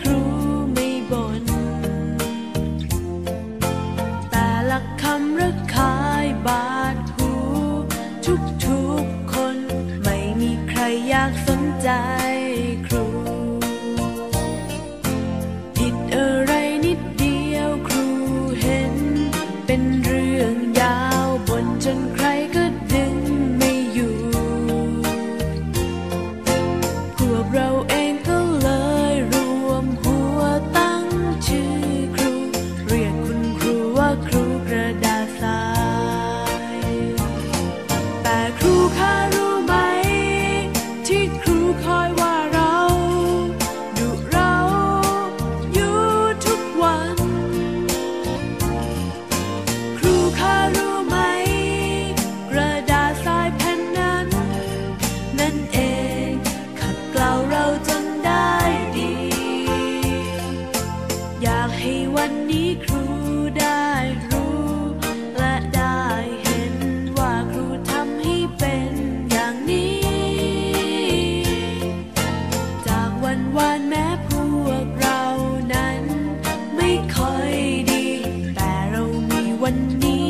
ครูไม่บ่นแต่ละคำระคายบาดหูทุกทุกคน ไม่มีใครอยากสนใจครู ผิดอะไรนิดเดียวครูเห็นเป็นเรื่อง คะรู้ไหม ที่ครูคอยว่าเราดุเราอยู่ทุกวัน ครูคะรู้ไหม กระดาษทรายแผ่นนั้น นั่นเองขัดเกลาเราจนได้ดี อยากให้วันนี้ครูได้ แม้พวกเรานั้น ไม่ค่อยดี แต่เรามีวันนี้